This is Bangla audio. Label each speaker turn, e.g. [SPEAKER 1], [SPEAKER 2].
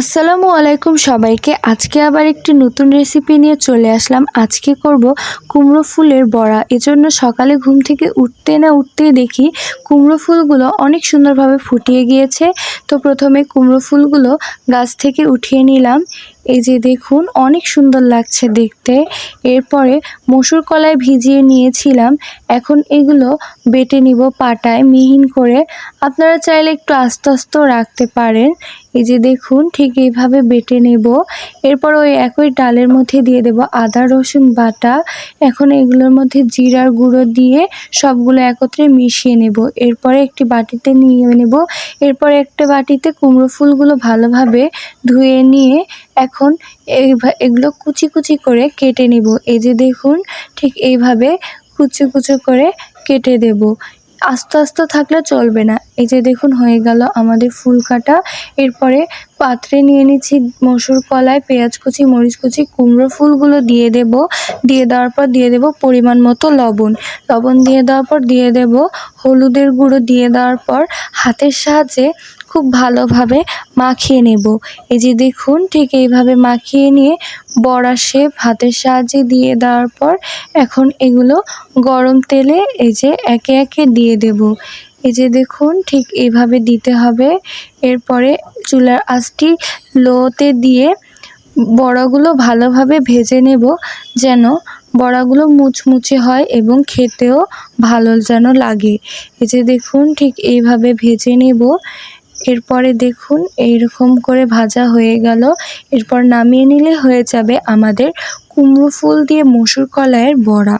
[SPEAKER 1] আসসালামু আলাইকুম সবাইকে। আজকে আবার একটি নতুন রেসিপি নিয়ে চলে আসলাম। আজকে করব কুমড়ো ফুলের বড়া। এজন্য সকালে ঘুম থেকে উঠতে না উঠতেই দেখি কুমড়ো ফুলগুলো অনেক সুন্দরভাবে ফুটিয়ে গিয়েছে। তো প্রথমে কুমড়ো ফুলগুলো গাছ থেকে উঠিয়ে নিলাম। এই যে দেখুন, অনেক সুন্দর লাগছে দেখতে। এরপরে মসুর কলায় ভিজিয়ে নিয়েছিলাম। এখন এগুলো বেটে নিব পাটায়, মিহিন করে। আপনারা চাইলে একটু আস্তে আস্তেও রাখতে পারেন। এই যে দেখুন, ঠিক এইভাবে বেটে নেব। এরপর ওই একই ডালের মধ্যে দিয়ে দেব আদা, রসুন বাটা। এখন এগুলোর মধ্যে জিরার গুঁড়ো দিয়ে সবগুলো একত্রে মিশিয়ে নেব। এরপরে একটি বাটিতে নিয়ে নেব। এরপর একটা বাটিতে কুমড়ো ফুলগুলো ভালোভাবে ধুয়ে নিয়ে এখন এই এগুলো কুচি কুচি করে কেটে নিব। এই যে দেখুন, ঠিক এইভাবে কুচি কুচি করে কেটে দেব। আস্তে আস্তে থাকলে চলবে না। এই যে দেখুন, হয়ে গেল আমাদের ফুল কাটা। এরপরে পাত্রে নিয়ে নিচ্ছি মসুর কলাই, পেঁয়াজ কুচি, মরিচ কুচি, কুমড়ো ফুলগুলো দিয়ে দেব। দিয়ে দেওয়ার পর দিয়ে দেব পরিমাণ মতো লবণ। লবণ দিয়ে দেওয়ার পর দিয়ে দেব হলুদের গুঁড়ো। দিয়ে দেওয়ার পর হাতের সাহায্যে খুব ভালোভাবে মাখিয়ে নেব। এই যে দেখুন, ঠিক এইভাবে মাখিয়ে নিয়ে বড়া শেপ হাতের সাহায্যে দিয়ে দেওয়ার পর এখন এগুলো গরম তেলে এই যে একে একে দিয়ে দেব। এই যে দেখুন, ঠিক এইভাবে দিতে হবে। এরপরে চুলার আঁচটি লোতে দিয়ে বড়াগুলো ভালোভাবে ভেজে নেব যেন বড়াগুলো মুচমুচে হয় এবং খেতেও ভালো যেন লাগে। এই যে দেখুন, ঠিক এইভাবে ভেজে নেব। এরপরে দেখুন, এইরকম করে ভাজা হয়ে গেল। এরপর নামিয়ে নিলে হয়ে যাবে আমাদের কুমড়ো ফুল দিয়ে মসুর কলাইয়ের বড়া।